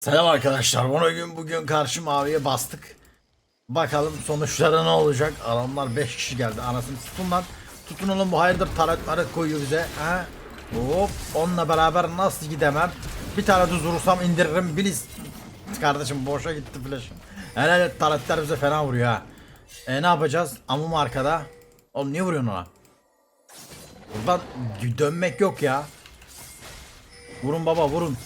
Selam arkadaşlar. Bugün bugün karşı maviye bastık. Bakalım sonuçları ne olacak? Adamlar 5 kişi geldi. Anasını tutun lan. Tutun oğlum bu hayırdır taret maret koyuyor bize. Ha? Hop onunla beraber nasıl gidemem? Bir tane düz vurursam indiririm. Biliz. Kardeşim boşa gitti flash. Helal et taretler bize fena vuruyor ha. E ne yapacağız? Amum arkada. Oğlum niye vuruyorsun ona? Buradan dönmek yok ya. Vurun baba vurun.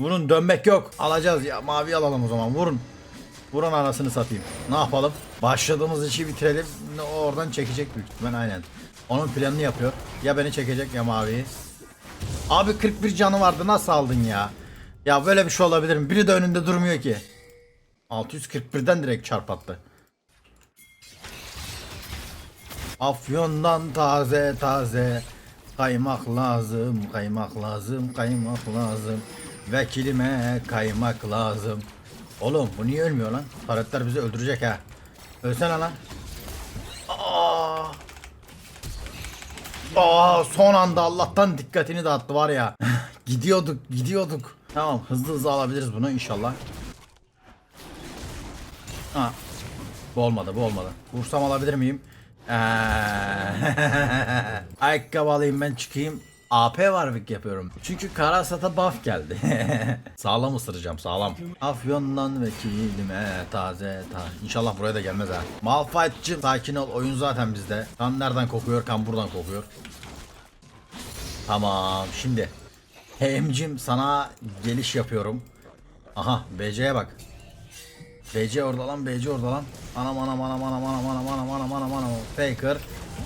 Vurun dönmek yok. Alacağız ya. Mavi alalım o zaman. Vurun. Vurun anasını satayım. Ne yapalım? Başladığımız işi bitirelim. Oradan çekecek büyük ihtimal aynen. Onun planını yapıyor. Ya beni çekecek ya maviyi. Abi 41 canı vardı nasıl aldın ya? Ya böyle bir şey olabilir mi? Biri de önünde durmuyor ki. 641'den direkt çarpattı. Afyondan taze taze kaymak lazım, kaymak lazım, kaymak lazım. Vekilime kaymak lazım. Oğlum bu niye ölmüyor lan? Taretler bizi öldürecek ha. Ölsene lan. Aa! Aa, son anda Allah'tan dikkatini dağıttı var ya. gidiyorduk, gidiyorduk. Tamam, hızlı hızlı alabiliriz bunu inşallah. Ha. Bu olmadı, bu olmadı. Vursam alabilir miyim? Ayakkabı alayım ben çıkayım. AP Warwick yapıyorum. Çünkü Karasat'a buff geldi. sağlam ısıracağım sağlam. Afyon'dan vekilime taze ta. İnşallah buraya da gelmez ha. Malphite'cım sakin ol oyun zaten bizde. Kan nereden kokuyor kan buradan kokuyor. Tamam şimdi. Hemcim sana geliş yapıyorum. Aha BC'ye bak. BC orada lan BC orada lan. Anam anam anam anam anam anam anam anam anam anam. Faker.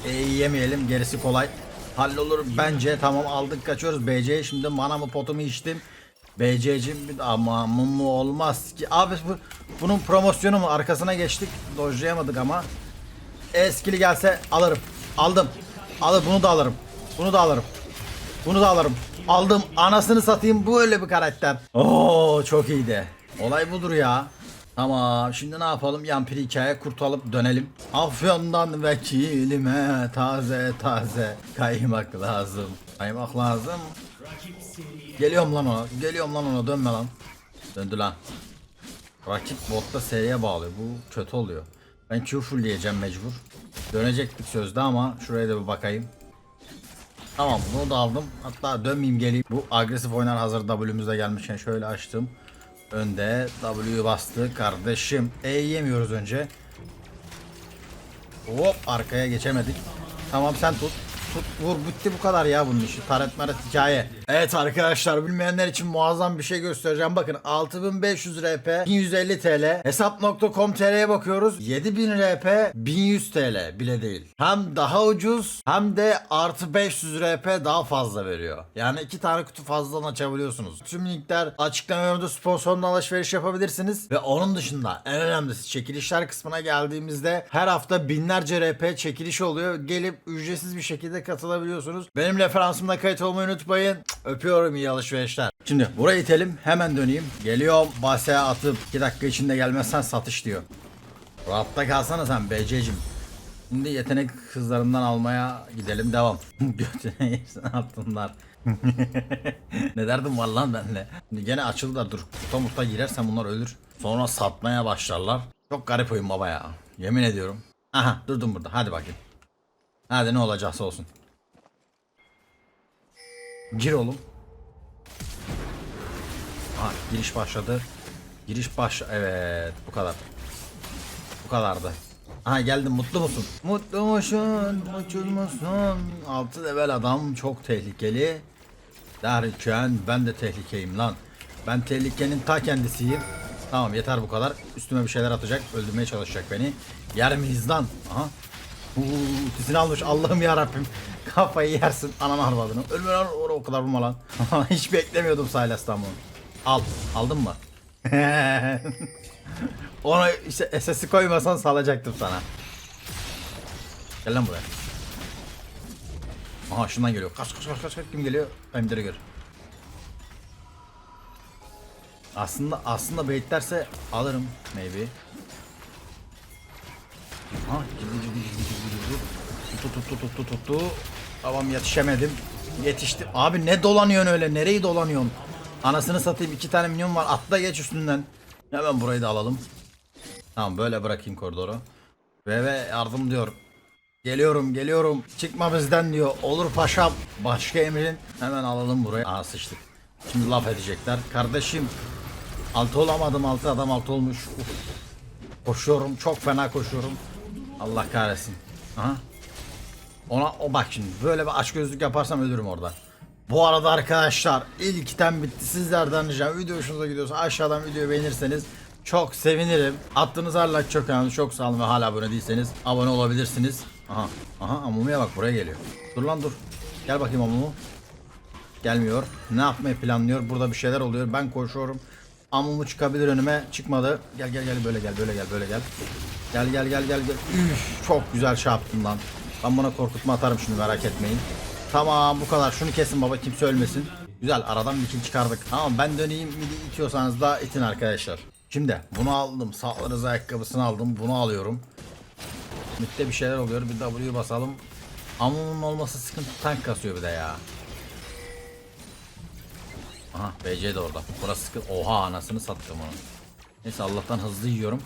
E, yemeyelim gerisi kolay. Hallolur bence tamam aldık kaçıyoruz BC'ye şimdi manamı potumu içtim. BC'cim ama mu olmaz ki. Abi bu, bunun promosyonu mu arkasına geçtik. Dojlayamadık ama. Eskili gelse alırım. Aldım. Alır bunu da alırım. Bunu da alırım. Bunu da alırım. Aldım. Anasını satayım bu öyle bir karakter. Oo çok iyiydi. Olay budur ya. Tamam şimdi ne yapalım yampiri hikaye kurtulalım dönelim. Afyon'dan vekilime taze taze kaymak lazım. Kaymak lazım. Geliyorum lan ona. Geliyorum lan ona dönme lan. Döndü lan. Rakip botta S'ye bağlıyor. Bu kötü oluyor. Ben Q fullleyeceğim mecbur. Dönecektik sözde ama şuraya da bir bakayım. Tamam bunu da aldım. Hatta dönmeyeyim geleyim. Bu agresif oynar hazır W'müzde gelmişken şöyle açtım. Önde W'yu bastı kardeşim. E yemiyoruz önce. Hop arkaya geçemedik. Tamam sen tut. Tut vur bitti bu kadar ya bunun işi. Taret maret hikaye. Evet arkadaşlar bilmeyenler için muazzam bir şey göstereceğim. Bakın 6500 RP 1150 TL. Hesap.com.tr'ye bakıyoruz. 7000 RP 1100 TL bile değil. Hem daha ucuz hem de artı 500 RP daha fazla veriyor. Yani iki tane kutu fazladan açabiliyorsunuz. Tüm linkler açıklama bölümünde sponsorundan alışveriş yapabilirsiniz. Ve onun dışında en önemlisi çekilişler kısmına geldiğimizde her hafta binlerce RP çekiliş oluyor. Gelip ücretsiz bir şekilde katılabiliyorsunuz. Benim referansımda kayıt olmayı unutmayın. Öpüyorum iyi alışverişler. Şimdi burayı itelim hemen döneyim. Geliyorum basaya atıp 2 dakika içinde gelmezsen satış diyor. Rahatta kalsana sen BC'cim. Şimdi yetenek kızlarından almaya gidelim devam. Götüne yersin altınlar. ne derdim var lan benle. Şimdi gene açıldılar dur. Kuta muta girersen bunlar ölür. Sonra satmaya başlarlar. Çok garip oyun baba ya. Yemin ediyorum. Aha durdum burada hadi bakayım. Hadi ne olacaksa olsun. Gir oğlum. Ha giriş başladı. Giriş baş evet bu kadar. Bu kadardı. Aha geldim mutlu musun? Mutlu musun? Mutsuz musun? Altı level adam çok tehlikeli. Derken ben de tehlikeyim lan. Ben tehlikenin ta kendisiyim. Tamam yeter bu kadar. Üstüme bir şeyler atacak. Öldürmeye çalışacak beni. Yer miyiz lan? Aha. Tüsünü almış Allah'ım ya Rabbim. Kafayı yersin ananı arvadını. Ölme lan o, kadar vurma lan. Hiç beklemiyordum Silas'tan bunu. Al. Aldın mı? Onu işte SS'i koymasan salacaktım sana. Gel lan buraya. Aha şundan geliyor. Kaç kaç kaç kaç kim geliyor? Emdir'i gör. Aslında aslında baitlerse alırım maybe. Ha gidiyor gidiyor gidiyor. Tuttu tuttu tuttu tuttu. Tamam yetişemedim. Yetişti. Abi ne dolanıyorsun öyle? Nereyi dolanıyorsun? Anasını satayım iki tane minyon var. Atla geç üstünden. Hemen burayı da alalım. Tamam böyle bırakayım koridoru. Ve ve yardım diyor. Geliyorum geliyorum. Çıkma bizden diyor. Olur paşam. Başka emrin. Hemen alalım buraya. Aa sıçtık. Şimdi laf edecekler. Kardeşim. Altı olamadım altı adam altı olmuş. Uf. Koşuyorum çok fena koşuyorum. Allah kahretsin. Aha. Ona o bak şimdi böyle bir aç gözlük yaparsam ölürüm orada. Bu arada arkadaşlar ilk item bitti. Sizlerden ricam video hoşunuza gidiyorsa aşağıdan videoyu beğenirseniz çok sevinirim. Attığınız her like çok önemli. Çok sağ olun ve hala abone değilseniz abone olabilirsiniz. Aha. Aha Amumu'ya bak buraya geliyor. Dur lan dur. Gel bakayım Amumu. Gelmiyor. Ne yapmayı planlıyor? Burada bir şeyler oluyor. Ben koşuyorum. Amumu çıkabilir önüme. Çıkmadı. Gel gel gel böyle gel böyle gel böyle gel. Gel gel gel gel gel. Üf, çok güzel şey yaptım lan. Ben buna korkutma atarım şimdi merak etmeyin. Tamam bu kadar. Şunu kesin baba kimse ölmesin. Güzel aradan bir kill çıkardık. Tamam ben döneyim midi itiyorsanız da itin arkadaşlar. Şimdi bunu aldım. Sağlarız ayakkabısını aldım. Bunu alıyorum. Midde bir şeyler oluyor. Bir W basalım. Amumun olması sıkıntı tank kasıyor bir de ya. Aha BC de orada. Burası sıkı. Oha anasını sattım onu. Neyse Allah'tan hızlı yiyorum.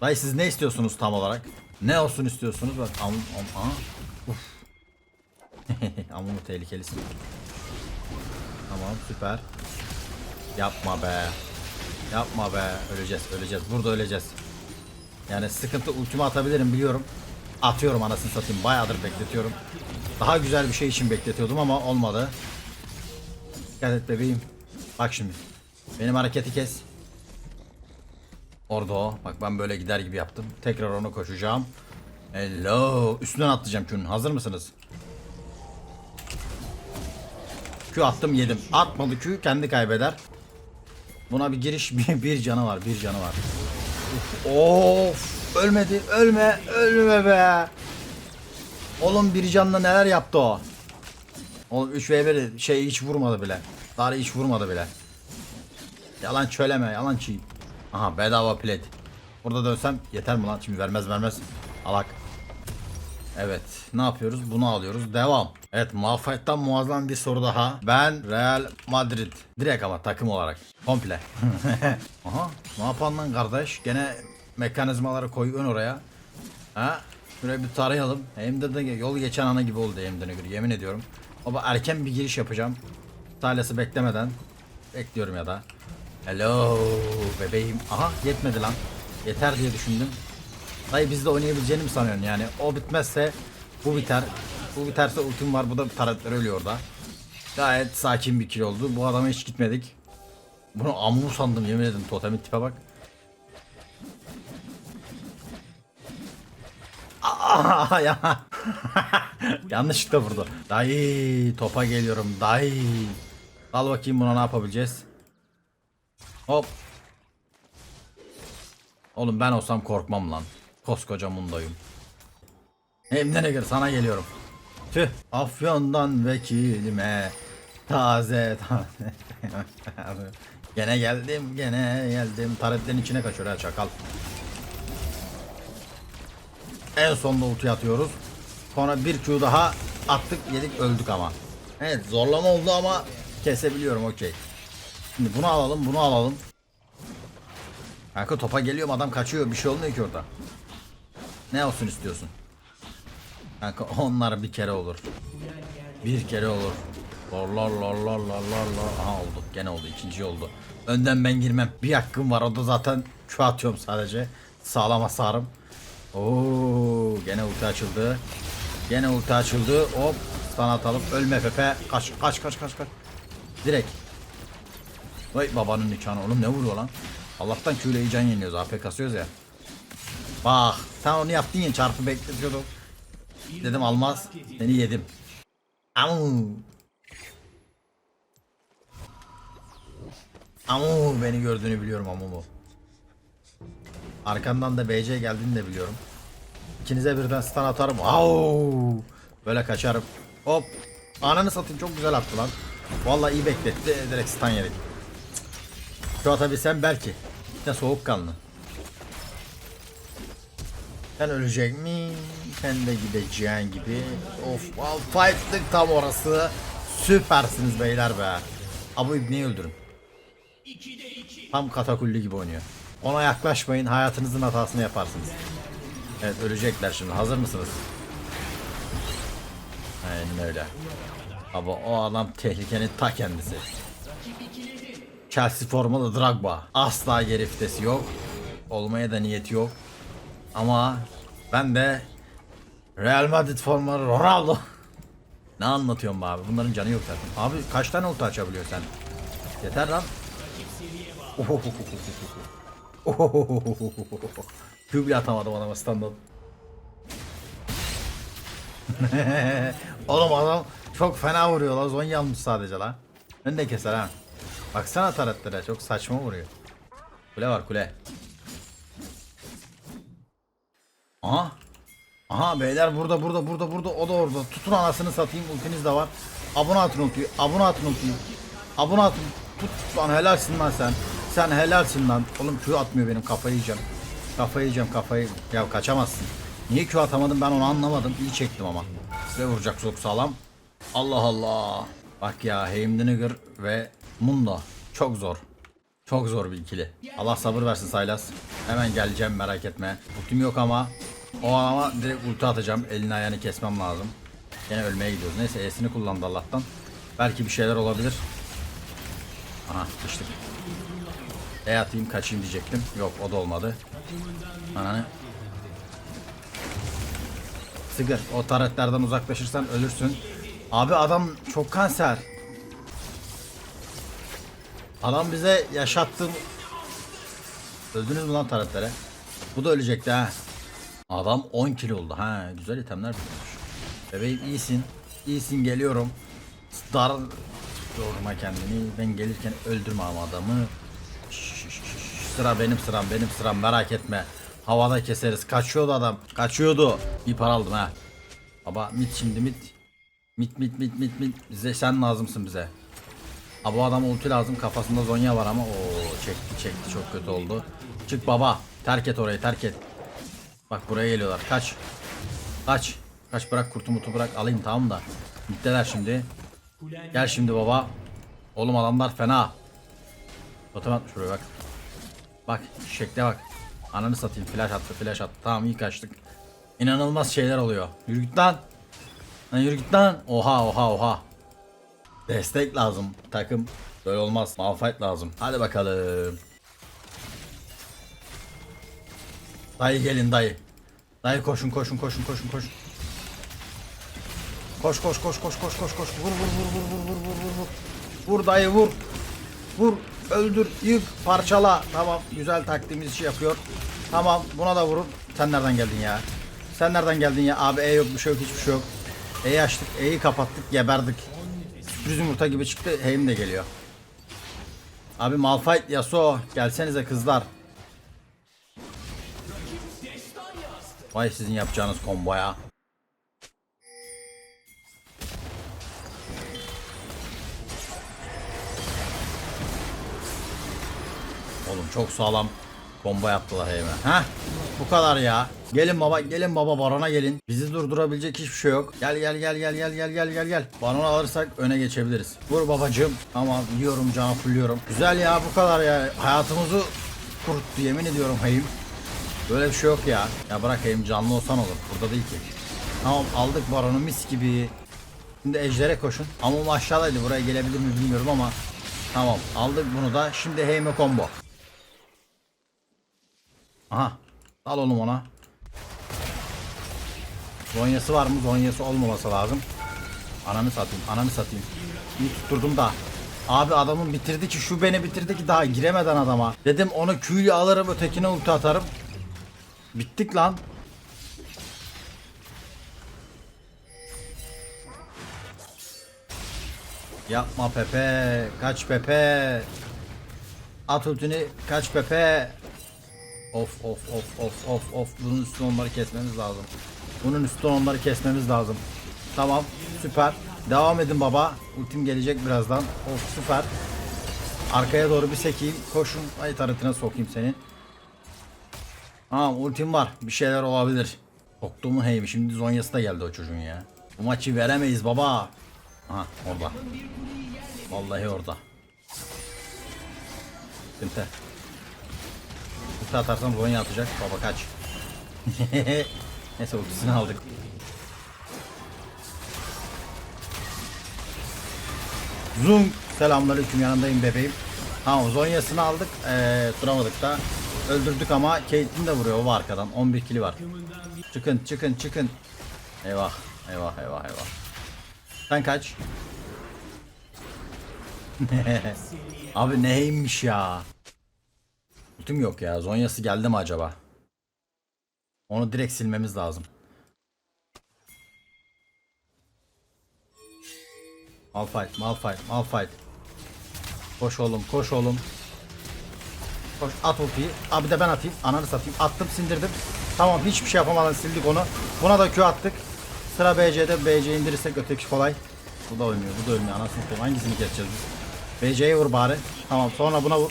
Dayı siz ne istiyorsunuz tam olarak? Ne olsun istiyorsunuz? Bak am, am, aha. Uf. Amumu tehlikelisin. Tamam süper. Yapma be. Yapma be. Öleceğiz öleceğiz. Burada öleceğiz. Yani sıkıntı ultimi atabilirim biliyorum. Atıyorum anasını satayım. Bayağıdır bekletiyorum. Daha güzel bir şey için bekletiyordum ama olmadı. Dikkat et bebeğim. Bak şimdi. Benim hareketi kes. Orada o. Bak ben böyle gider gibi yaptım. Tekrar onu koşacağım. Hello. Üstünden atlayacağım Q'nun. Hazır mısınız? Q attım yedim. Atmadı Q kendi kaybeder. Buna bir giriş bir, bir canı var. Bir canı var. Of. Ölmedi. Ölme. Ölme be. Oğlum bir canla neler yaptı o. Oğlum 3v1 şey hiç vurmadı bile. Daha hiç vurmadı bile. Yalan söyleme, yalan çiğ. Aha bedava plate. Burada dönsem yeter mi lan? Şimdi vermez vermez. Alak. Evet. Ne yapıyoruz? Bunu alıyoruz. Devam. Evet muvaffaktan muazzam bir soru daha. Ben Real Madrid. Direkt ama takım olarak. Komple. Aha. Ne yapan lan kardeş? Gene mekanizmaları koyun oraya. Ha? Şuraya bir tarayalım. Hem de, de yol geçen ana gibi oldu Emre'ne göre. Yemin ediyorum. Baba erken bir giriş yapacağım. Talesi beklemeden. Bekliyorum ya da. Hello bebeğim. Aha yetmedi lan. Yeter diye düşündüm. Dayı bizde oynayabileceğini mi sanıyorsun yani? O bitmezse bu biter. Bu biterse ultim var. Bu da taretler ölüyor orada. Gayet sakin bir kill oldu. Bu adama hiç gitmedik. Bunu amu sandım yemin ederim totemin tipe bak. Aa, ya. Yanlışlıkla vurdu. Dayı topa geliyorum dayı. Al bakayım buna ne yapabileceğiz. Hop. Oğlum ben olsam korkmam lan. Koskoca mundayım. Hem ne göre sana geliyorum. Tüh. Afyon'dan vekilime. Taze taze. gene geldim gene geldim. Taretlerin içine kaçıyor ha çakal. En sonunda ulti atıyoruz. Sonra bir Q daha attık yedik öldük ama. Evet zorlama oldu ama kesebiliyorum okey. Şimdi bunu alalım bunu alalım. Kanka topa geliyorum adam kaçıyor bir şey olmuyor ki orada. Ne olsun istiyorsun? Kanka onlar bir kere olur. Bir kere olur. Lor lor lor lor lor lor lor. Aha oldu. Gene oldu. ikinci oldu. Önden ben girmem. Bir hakkım var. O da zaten Q atıyorum sadece. Sağlam hasarım. Oo, gene ulti açıldı. Gene ulti açıldı. Hop. Sana atalım. Ölme Pepe. Kaç kaç kaç kaç kaç. Direkt. Vay babanın nikahını. Oğlum ne vuruyor lan? Allah'tan ile can yeniyoruz. AP kasıyoruz ya. Bak sen onu yaptın ya çarpı bekletiyordum. Dedim almaz. Seni yedim. Amu. Amu beni gördüğünü biliyorum Amu Arkandan da BC geldiğini de biliyorum. İkinize birden stun atarım. Au! Böyle kaçarım. Hop. Ananı satayım çok güzel attı lan. Vallahi iyi bekletti. Direkt stun yedik. Şu atabilsem belki. İşte soğukkanlı. Sen ölecek mi? Sen de gideceğin gibi. Of, of fight'lık tam orası. Süpersiniz beyler be. Abu İbni'yi öldürün. Tam katakulli gibi oynuyor. Ona yaklaşmayın hayatınızın hatasını yaparsınız. Evet ölecekler şimdi hazır mısınız? Aynen öyle. Ama o adam tehlikenin ta kendisi. Chelsea formalı Drogba. Asla geri vitesi yok. Olmaya da niyeti yok. Ama ben de Real Madrid formalı Ronaldo. ne anlatıyorum abi? Bunların canı yok zaten. Abi kaç tane ulti açabiliyor sen? Yeter lan. Q bile atamadım adama standart. Oğlum adam çok fena vuruyor la. Zonya almış sadece la. Ben de keser ha. Baksana taretlere çok saçma vuruyor. Kule var kule. Aha. Aha beyler burada burada burada burada o da orada. Tutun anasını satayım ultiniz de var. Abone atın ultiyi. Abone atın ultiyi. Abone atın. Tut lan helalsin lan sen. Sen helalsin lan. Oğlum Q atmıyor benim kafayı yiyeceğim. Kafayı yiyeceğim kafayı. Ya kaçamazsın. Niye Q atamadım ben onu anlamadım. İyi çektim ama. Size vuracak çok sağlam. Allah Allah. Bak ya Heimdallr ve Mundo. Çok zor. Çok zor bir ikili. Allah sabır versin Saylas. Hemen geleceğim merak etme. Ultim yok ama o ama direkt ulti atacağım. Elini ayağını kesmem lazım. Yine ölmeye gidiyoruz. Neyse E'sini kullandı Allah'tan. Belki bir şeyler olabilir. Aha sıçtık. E atayım kaçayım diyecektim. Yok o da olmadı. Ananı. Sigır o taretlerden uzaklaşırsan ölürsün. Abi adam çok kanser. Adam bize yaşattı. Öldünüz mü lan taretlere? Bu da ölecekti ha. Adam 10 kilo oldu. Ha güzel itemler bitmiş. Bebeğim iyisin. İyisin geliyorum. Dar yorma kendini. Ben gelirken öldürme ama adamı. Sıra benim sıram benim sıram merak etme. Havada keseriz. Kaçıyordu adam. Kaçıyordu. Bir para aldım ha. Baba mit şimdi mit. Mit mit mit mit mit. Bize sen lazımsın bize. Ha bu adam ulti lazım kafasında zonya var ama o çekti çekti çok kötü oldu. Çık baba terk et orayı terk et. Bak buraya geliyorlar kaç. Kaç. Kaç bırak kurtu mutu bırak alayım tamam da. Bittiler şimdi. Gel şimdi baba. Oğlum adamlar fena. Totem atmış buraya bak. Bak şekle bak. Ananı satayım flash attı flash attı. Tamam iyi kaçtık. İnanılmaz şeyler oluyor. Yürü git lan. Lan yürü git lan. Oha oha oha. Destek lazım takım. Böyle olmaz. Malfight lazım. Hadi bakalım. Dayı gelin dayı. Dayı koşun koşun koşun koşun koşun. Koş koş koş koş koş koş koş. Vur vur vur vur vur vur vur vur. Vur dayı vur. Vur öldür yık parçala. Tamam güzel taktiğimiz işi yapıyor. Tamam buna da vurun. Sen nereden geldin ya? Sen nereden geldin ya? Abi E yok bir şey yok hiçbir şey yok. E'yi açtık E'yi kapattık geberdik. Sürpriz yumurta gibi çıktı. Heim de geliyor. Abi Malphite Yasuo gelsenize kızlar. Vay sizin yapacağınız komboya. Oğlum çok sağlam bomba yaptılar Heim'e. Heh bu kadar ya. Gelin baba gelin baba barona gelin. Bizi durdurabilecek hiçbir şey yok. Gel gel gel gel gel gel gel gel gel. Baronu alırsak öne geçebiliriz. Vur babacığım. Tamam yiyorum canı fulluyorum. Güzel ya bu kadar ya. Hayatımızı kuruttu yemin ediyorum Heim. Böyle bir şey yok ya. Ya bırak Heim canlı olsan olur. Burada değil ki. Tamam aldık baronu mis gibi. Şimdi ejdere koşun. Ama aşağıdaydı. Buraya gelebilir mi bilmiyorum ama. Tamam aldık bunu da. Şimdi Heim'e combo. Aha. Al oğlum ona. Zonyası var mı? Zonyası olmaması lazım. Ananı satayım. Ananı satayım. İyi tutturdum da. Abi adamın bitirdi ki şu beni bitirdi ki daha giremeden adama. Dedim onu küyle alırım ötekine ulti atarım. Bittik lan. Yapma Pepe. Kaç Pepe. At ultini. Kaç Pepe. Of of of of of of. Bunun üstüne onları kesmemiz lazım. Bunun üstüne onları kesmemiz lazım. Tamam süper. Devam edin baba. Ultim gelecek birazdan. Of süper. Arkaya doğru bir sekeyim. Koşun. Ay taretine sokayım seni. Tamam ultim var. Bir şeyler olabilir. Soktuğumu heymi. Şimdi zonyası da geldi o çocuğun ya. Bu maçı veremeyiz baba. Aha orada. Vallahi orada. Sıkıntı. Ulti atarsam Zonya atacak. Baba kaç. Neyse ultisini aldık. Zoom. Selamünaleyküm yanındayım bebeğim. Tamam Zonya'sını aldık. Ee, duramadık da. Öldürdük ama Caitlyn de vuruyor o arkadan. 11 kili var. Çıkın çıkın çıkın. Eyvah eyvah eyvah eyvah. Sen kaç? Abi neymiş ya? Ultim yok ya. Zonya'sı geldi mi acaba? Onu direkt silmemiz lazım. Malphite, Malphite, Malphite. Koş oğlum, koş oğlum. Koş, at ultiyi. Abi de ben atayım. Ananı satayım. Attım, sindirdim. Tamam, hiçbir şey yapamadan sildik onu. Buna da Q attık. Sıra BC'de. BC indirirsek öteki kolay. Bu da ölmüyor, bu da ölmüyor. Anasını satayım. Hangisini geçeceğiz biz? BC'ye vur bari. Tamam, sonra buna vur.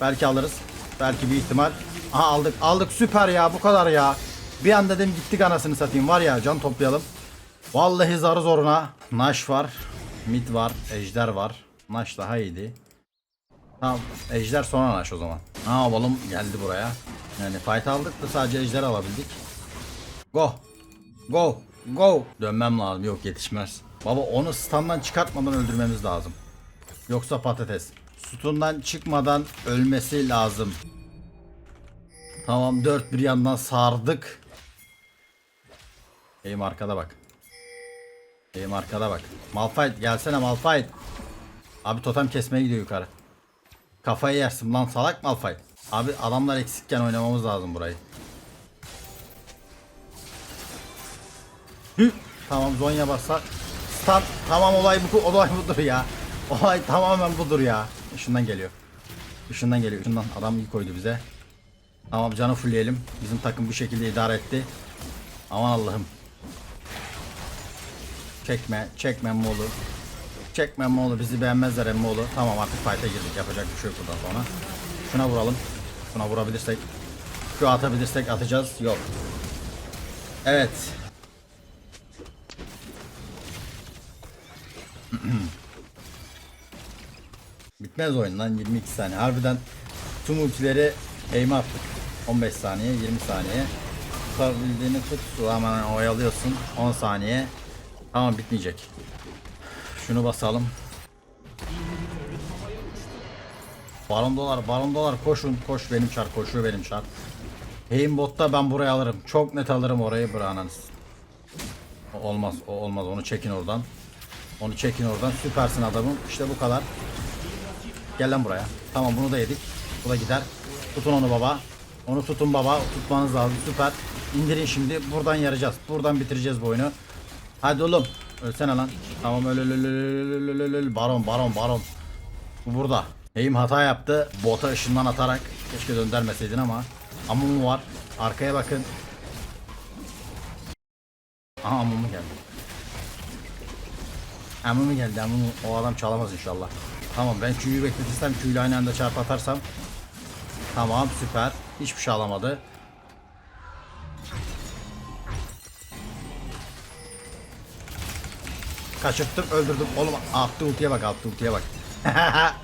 Belki alırız. Belki bir ihtimal. Aha aldık, aldık. Süper ya, bu kadar ya. Bir an dedim gittik anasını satayım. Var ya, can toplayalım. Vallahi zarı zoruna. Nash var. Mid var. Ejder var. Nash daha iyiydi. Tamam. Ejder sonra Nash o zaman. Ne yapalım? Geldi buraya. Yani fight aldık da sadece ejder alabildik. Go. Go. Go. Dönmem lazım. Yok yetişmez. Baba onu standdan çıkartmadan öldürmemiz lazım. Yoksa patates. Sütundan çıkmadan ölmesi lazım. Tamam dört bir yandan sardık. Eğim arkada bak. Eğim arkada bak. Malphite gelsene Malphite. Abi totem kesmeye gidiyor yukarı. Kafayı yersin lan salak Malphite. Abi adamlar eksikken oynamamız lazım burayı. Hü. Tamam Zonya bassa. Stun. Tamam olay bu olay budur ya. Olay tamamen budur ya. Işından geliyor. Işından geliyor. Işından adam iyi koydu bize. Tamam canı fullleyelim. Bizim takım bu şekilde idare etti. Aman Allah'ım. Çekme, çekme Moğlu. Çekme Moğlu, bizi beğenmezler Emmoğlu. Tamam artık fight'a girdik, yapacak bir şey yok buradan sonra. Şuna vuralım. Şuna vurabilirsek. Şu atabilirsek atacağız. Yok. Evet. Bitmez oyun lan 22 saniye. Harbiden tüm ultileri aim attık. 15 saniye, 20 saniye. Tutabildiğini tut, hemen oyalıyorsun. 10 saniye. Tamam bitmeyecek. Şunu basalım. Baron dolar, baron dolar koşun, koş benim çar, koşuyor benim çar. Aimbotta ben buraya alırım. Çok net alırım orayı bırakınız. Olmaz, o olmaz. Onu çekin oradan. Onu çekin oradan. Süpersin adamım. İşte bu kadar. Gel lan buraya. Tamam bunu da yedik. Bu da gider. Tutun onu baba. Onu tutun baba. Tutmanız lazım. Süper. İndirin şimdi. Buradan yarayacağız. Buradan bitireceğiz bu oyunu. Hadi oğlum. Ölsene lan. Tamam öl öl öl öl öl öl öl. Baron baron baron. Bu burada. Eğim hata yaptı. Bota ışından atarak. Keşke döndürmeseydin ama. Amumu var. Arkaya bakın. Aha amumu geldi. Amumu geldi amumu. O adam çalamaz inşallah. Tamam ben Q'yu bekletirsem Q ile aynı anda çarp atarsam. Tamam süper. Hiçbir şey alamadı. Kaçırttım öldürdüm. Oğlum attı ultiye bak attı ultiye bak.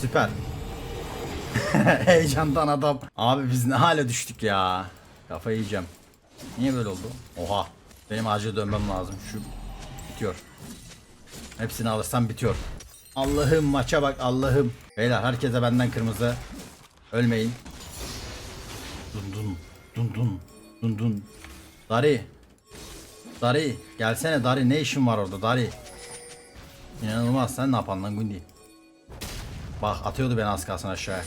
Süper. Heyecandan adam. Abi biz ne hale düştük ya. Kafayı yiyeceğim. Niye böyle oldu? Oha. Benim acil dönmem lazım. Şu bitiyor. Hepsini alırsam bitiyor. Allah'ım maça bak Allah'ım. Beyler herkese benden kırmızı. Ölmeyin. Dun dun dun dun dun dun. Dari. Dari gelsene Dari ne işin var orada Dari. İnanılmaz sen ne yapan lan Gundi. Bak atıyordu beni az kalsın aşağıya.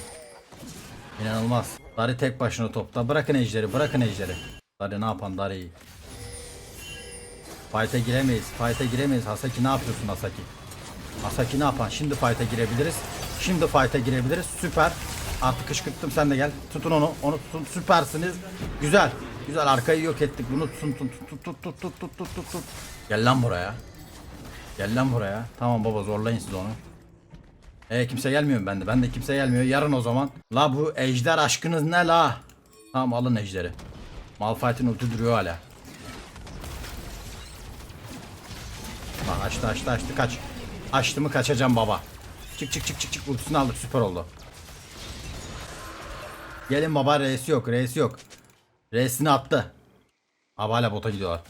İnanılmaz. Dari tek başına topta. Bırakın ejderi bırakın ejderi. Dari ne yapan Dari. Fight'e giremeyiz. Fight'e giremeyiz. Hasaki ne yapıyorsun Hasaki? Hasaki ne yapan? Şimdi fight'e girebiliriz. Şimdi fight'e girebiliriz. Süper. Artık kışkırttım sen de gel. Tutun onu. Onu tutun. Süpersiniz. Güzel. Güzel arkayı yok ettik. Bunu tutun tut tut tut tut tut tut tut tut tut. Gel lan buraya. Gel lan buraya. Tamam baba zorlayın siz onu. E kimse gelmiyor mu bende? Bende kimse gelmiyor. Yarın o zaman. La bu ejder aşkınız ne la? Tamam alın ejderi. Malphite'in ulti duruyor hala. Bak açtı açtı açtı kaç. Açtı mı kaçacağım baba. Çık çık çık çık çık ultisini aldık süper oldu. Gelin baba reis yok reis yok. Reisini attı. Abi hala bota gidiyorlar.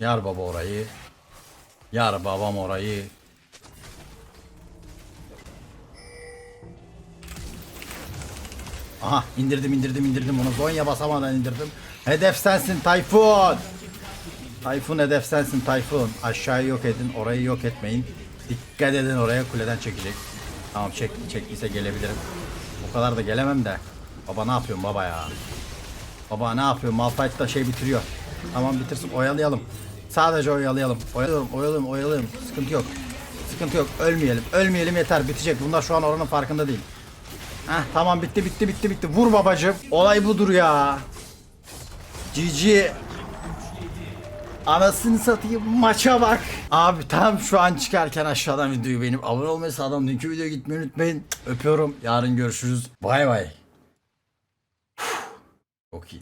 Yar baba orayı. Yar babam orayı. Aha indirdim indirdim indirdim onu Zonya basamadan indirdim. Hedef sensin Tayfun. Tayfun hedef sensin Tayfun. Aşağıyı yok edin orayı yok etmeyin. Dikkat edin oraya kuleden çekecek. Tamam çek, çektiyse gelebilirim. O kadar da gelemem de. Baba ne yapıyorsun baba ya? Baba ne yapıyor? Malphite da şey bitiriyor. Tamam bitirsin oyalayalım. Sadece oyalayalım. Oyalıyorum oyalıyorum oyalıyorum. Sıkıntı yok. Sıkıntı yok. Ölmeyelim. Ölmeyelim yeter. Bitecek. Bunlar şu an oranın farkında değil. Heh tamam bitti bitti bitti bitti. Vur babacım. Olay budur ya. GG. Anasını satayım maça bak. Abi tam şu an çıkarken aşağıdan videoyu benim abone olmayı sağlam dünkü videoya gitmeyi unutmayın. Öpüyorum. Yarın görüşürüz. Bay bay. Çok iyi.